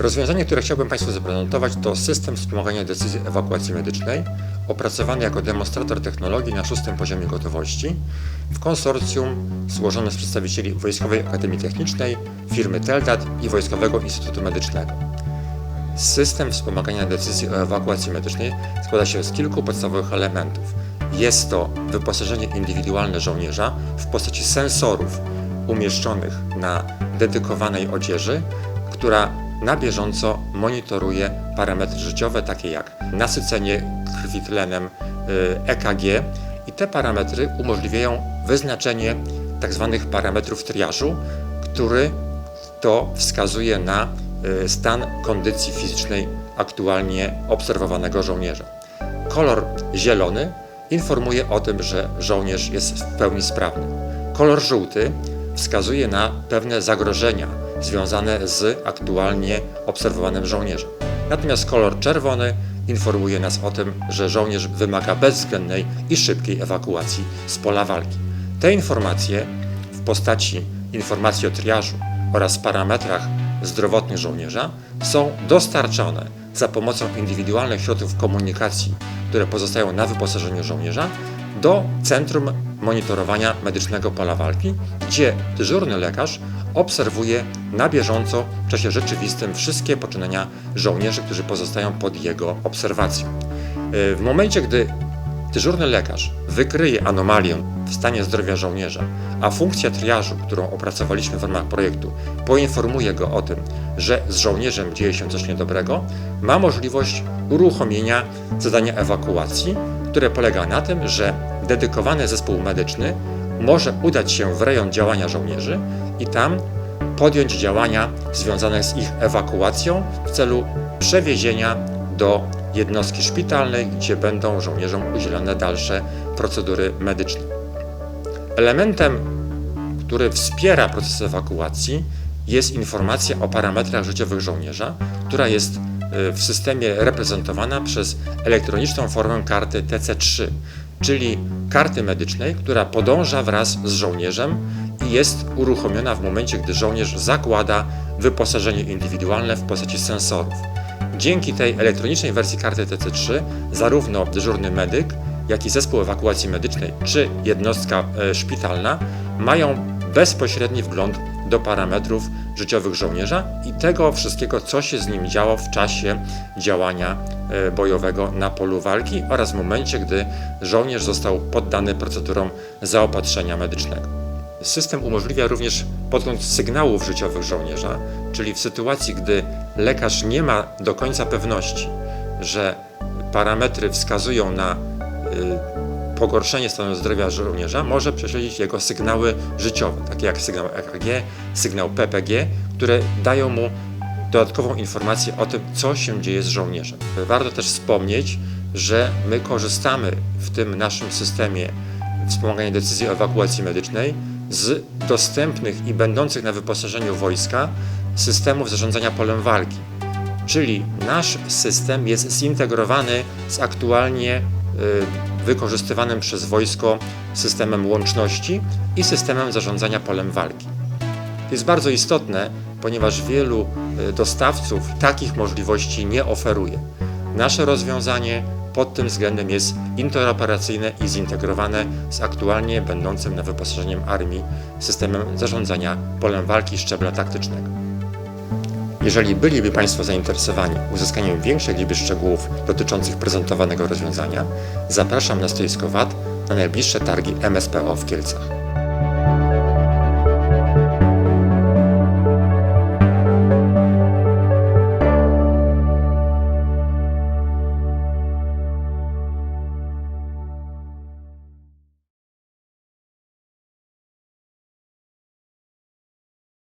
Rozwiązanie, które chciałbym Państwu zaprezentować, to system wspomagania decyzji ewakuacji medycznej, opracowany jako demonstrator technologii na szóstym poziomie gotowości w konsorcjum złożone z przedstawicieli Wojskowej Akademii Technicznej, firmy Teldat i Wojskowego Instytutu Medycznego. System wspomagania decyzji o ewakuacji medycznej składa się z kilku podstawowych elementów. Jest to wyposażenie indywidualne żołnierza w postaci sensorów umieszczonych na dedykowanej odzieży, która na bieżąco monitoruje parametry życiowe, takie jak nasycenie krwi tlenem, y, EKG i te parametry umożliwiają wyznaczenie tzw. parametrów triażu, który to wskazuje na y, stan kondycji fizycznej aktualnie obserwowanego żołnierza. Kolor zielony informuje o tym, że żołnierz jest w pełni sprawny. Kolor żółty wskazuje na pewne zagrożenia związane z aktualnie obserwowanym żołnierzem. Natomiast kolor czerwony informuje nas o tym, że żołnierz wymaga bezwzględnej i szybkiej ewakuacji z pola walki. Te informacje w postaci informacji o triażu oraz parametrach zdrowotnych żołnierza są dostarczane za pomocą indywidualnych środków komunikacji, które pozostają na wyposażeniu żołnierza, do Centrum Monitorowania Medycznego Pola Walki, gdzie dyżurny lekarz obserwuje na bieżąco w czasie rzeczywistym wszystkie poczynania żołnierzy, którzy pozostają pod jego obserwacją. Yy, W momencie, gdy dyżurny lekarz wykryje anomalię w stanie zdrowia żołnierza, a funkcja triażu, którą opracowaliśmy w ramach projektu, poinformuje go o tym, że z żołnierzem dzieje się coś niedobrego, ma możliwość uruchomienia zadania ewakuacji, które polega na tym, że dedykowany zespół medyczny może udać się w rejon działania żołnierzy i tam podjąć działania związane z ich ewakuacją w celu przewiezienia do jednostki szpitalnej, gdzie będą żołnierzom udzielone dalsze procedury medyczne. Elementem, który wspiera proces ewakuacji, jest informacja o parametrach życiowych żołnierza, która jest y, w systemie reprezentowana przez elektroniczną formę karty TC3, czyli karty medycznej, która podąża wraz z żołnierzem i jest uruchomiona w momencie, gdy żołnierz zakłada wyposażenie indywidualne w postaci sensorów. Dzięki tej elektronicznej wersji karty TC3 zarówno dyżurny medyk, jak i zespół ewakuacji medycznej czy jednostka e, szpitalna mają bezpośredni wgląd do parametrów życiowych żołnierza i tego wszystkiego, co się z nim działo w czasie działania e, bojowego na polu walki oraz w momencie, gdy żołnierz został poddany procedurom zaopatrzenia medycznego. System umożliwia również podgląd sygnałów życiowych żołnierza, czyli w sytuacji, gdy lekarz nie ma do końca pewności, że parametry wskazują na y, pogorszenie stanu zdrowia żołnierza, może prześledzić jego sygnały życiowe, takie jak sygnał EKG, sygnał PPG, które dają mu dodatkową informację o tym, co się dzieje z żołnierzem. Warto też wspomnieć, że my korzystamy w tym naszym systemie wspomagania decyzji o ewakuacji medycznej z dostępnych i będących na wyposażeniu wojska systemów zarządzania polem walki. Czyli nasz system jest zintegrowany z aktualnie wykorzystywanym przez wojsko systemem łączności i systemem zarządzania polem walki. To jest bardzo istotne, ponieważ wielu y, dostawców takich możliwości nie oferuje. Nasze rozwiązanie pod tym względem jest interoperacyjne i zintegrowane z aktualnie będącym na wyposażeniem armii systemem zarządzania polem walki szczebla taktycznego. Jeżeli byliby Państwo zainteresowani uzyskaniem większej liczby szczegółów dotyczących prezentowanego rozwiązania, zapraszam na stoisko VAT na najbliższe targi MSPO w Kielcach.